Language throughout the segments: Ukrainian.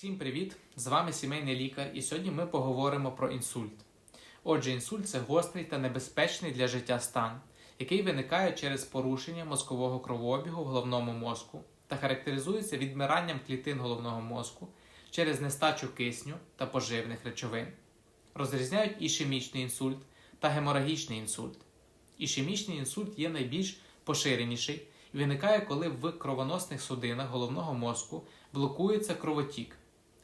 Всім привіт! З вами сімейний лікар, і сьогодні ми поговоримо про інсульт. Отже, інсульт це гострий та небезпечний для життя стан, який виникає через порушення мозкового кровообігу в головному мозку та характеризується відмиранням клітин головного мозку через нестачу кисню та поживних речовин. Розрізняють ішемічний інсульт та геморагічний інсульт. Ішемічний інсульт є найбільш поширеніший і виникає, коли в кровоносних судинах головного мозку блокується кровотік,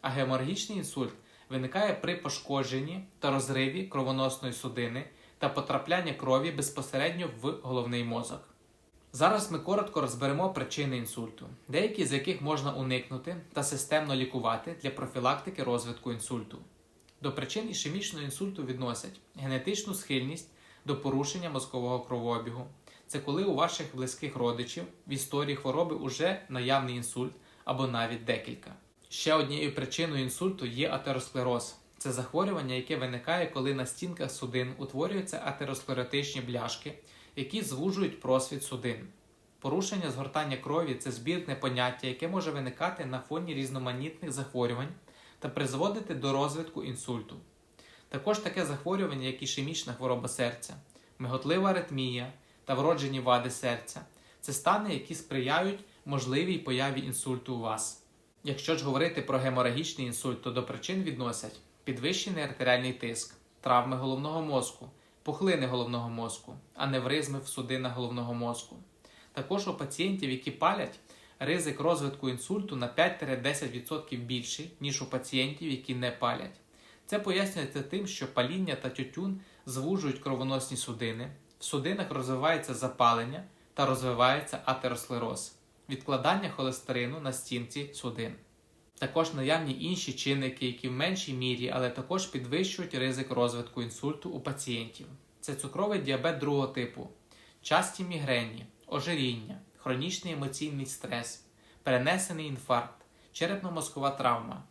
а геморагічний інсульт виникає при пошкодженні та розриві кровоносної судини та потрапляння крові безпосередньо в головний мозок. Зараз ми коротко розберемо причини інсульту, деякі з яких можна уникнути та системно лікувати для профілактики розвитку інсульту. До причин ішемічного інсульту відносять генетичну схильність до порушення мозкового кровообігу. Це коли у ваших близьких родичів в історії хвороби уже наявний інсульт або навіть декілька. Ще однією причиною інсульту є атеросклероз. Це захворювання, яке виникає, коли на стінках судин утворюються атеросклеротичні бляшки, які звужують просвіт судин. Порушення згортання крові це збірне поняття, яке може виникати на фоні різноманітних захворювань та призводити до розвитку інсульту. Також таке захворювання, як ішемічна хвороба серця, миготлива аритмія та вроджені вади серця це стани, які сприяють можливій появі інсульту у вас. Якщо ж говорити про геморагічний інсульт, то до причин відносять підвищений артеріальний тиск, травми головного мозку, пухлини головного мозку, аневризми в судинах головного мозку. Також у пацієнтів, які палять, ризик розвитку інсульту на 5-10% більший, ніж у пацієнтів, які не палять. Це пояснюється тим, що паління та тютюн звужують кровоносні судини, в судинах розвивається запалення та розвивається атеросклероз, відкладання холестерину на стінці судин. Також наявні інші чинники, які в меншій мірі, але також підвищують ризик розвитку інсульту у пацієнтів. Це цукровий діабет другого типу, часті мігрені, ожиріння, хронічний емоційний стрес, перенесений інфаркт, черепно-мозкова травма,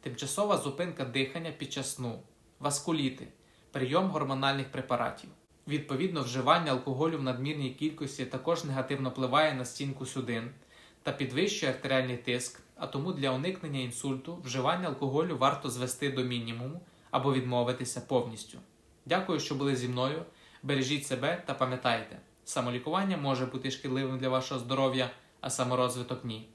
тимчасова зупинка дихання під час сну, васкуліти, прийом гормональних препаратів. Відповідно, вживання алкоголю в надмірній кількості також негативно впливає на стінку судин та підвищує артеріальний тиск, а тому для уникнення інсульту вживання алкоголю варто звести до мінімуму або відмовитися повністю. Дякую, що були зі мною. Бережіть себе та пам'ятайте, самолікування може бути шкідливим для вашого здоров'я, а саморозвиток ні.